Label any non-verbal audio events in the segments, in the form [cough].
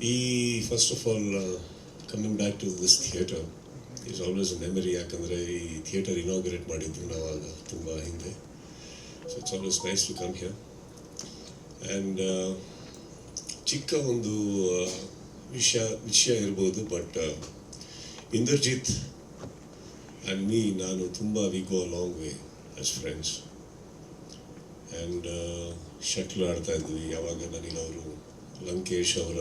ಈ first of all coming back to this theatre is always memory ಯಾಕಂದರೆ ಈ theatre inaugurate ಮಾಡಿದ್ದು ನಾವಾಗ ತುಂಬ ಹಿಂದೆ. So it's always nice to come here and ಚಿಕ್ಕ ಒಂದು ವಿಷಯ ವಿಷಯ ಇರ್ಬೋದು ಬಟ್ ಇಂದರ್ಜಿತ್ ಆ್ಯಂಡ್ ಮೀ ನಾನು ತುಂಬ we go long way as friends and shuttle ಆಡ್ತಾ ಇದ್ವಿ. ಯಾವಾಗ ನನಗೆ ಅವರು ಲಂಕೇಶ್ ಅವರ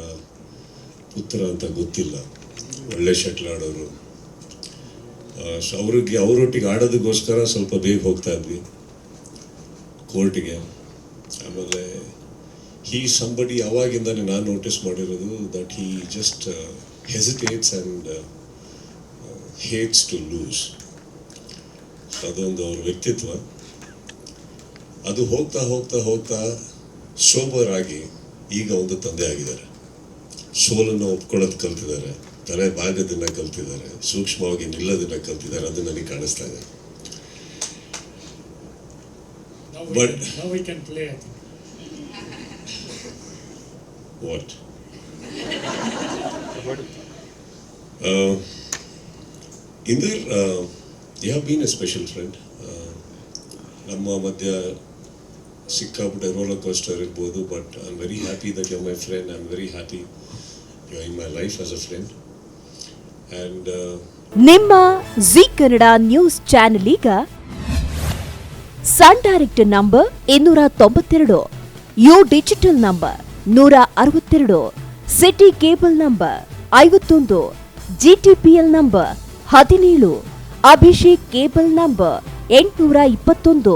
ಪುತ್ರ ಅಂತ ಗೊತ್ತಿಲ್ಲ. ಒಳ್ಳೆ ಶಟ್ಲ್ ಆಡೋರು. ಸೊ ಅವ್ರಿಗೆ, ಅವರೊಟ್ಟಿಗೆ ಆಡೋದಕ್ಕೋಸ್ಕರ ಸ್ವಲ್ಪ ಬೇಗ ಹೋಗ್ತಾ ಇದ್ವಿ. ಕೋರ್ಟಿಗೆ. ಆಮೇಲೆ ಹೀ ಸಂಬಡಿ ಅವಾಗಿಂದ ನಾನು ನೋಟಿಸ್ ಮಾಡಿರೋದು that he just hesitates and hates to lose ಅದೊಂದು ಅವ್ರ ವ್ಯಕ್ತಿತ್ವ. ಅದು ಹೋಗ್ತಾ ಹೋಗ್ತಾ ಹೋಗ್ತಾ ಸೋಬರ್ ಆಗಿ ಈಗ ಒಂದು ತಂದೆ ಆಗಿದ್ದಾರೆ. ಸೋಲನ್ನು ಒಪ್ಕೊಳ್ಳೋದು ಕಲ್ತಿದ್ದಾರೆ. ತಲೆ ಭಾಗದನ್ನ ಕಲ್ತಿದ್ದಾರೆ. ಸೂಕ್ಷ್ಮವಾಗಿ ನಿಲ್ಲೋದನ್ನ ಕಲ್ತಿದ್ದಾರೆ. ಅದು ನನಗೆ ಕಾಣಿಸ್ತಾ ಇದೆ. [laughs] Uh, you have been a special friend. Uh, ನಮ್ಮ ಮಧ್ಯ ಸಿಕ್ಕಾಪಟ್ಟೆ ರೋಲರ್ ಕೋಸ್ಟರ್ ಇರ್ಬೋದು but I am very happy that you my friend I am very happy you in my life as a friend and ನಿಮ್ಮ Zee Kannada news channel ಈಗ Sun Direct number ಇನ್ನೂರ ತೊಂಬತ್ತೆರಡು U digital number ನೂರ ಅರವತ್ತೆರಡು city cable number ಐವತ್ತೊಂದು GTPL number ಹದಿನೇಳು Abhishek cable number ಎಂಟುನೂರ ಇಪ್ಪತ್ತೊಂದು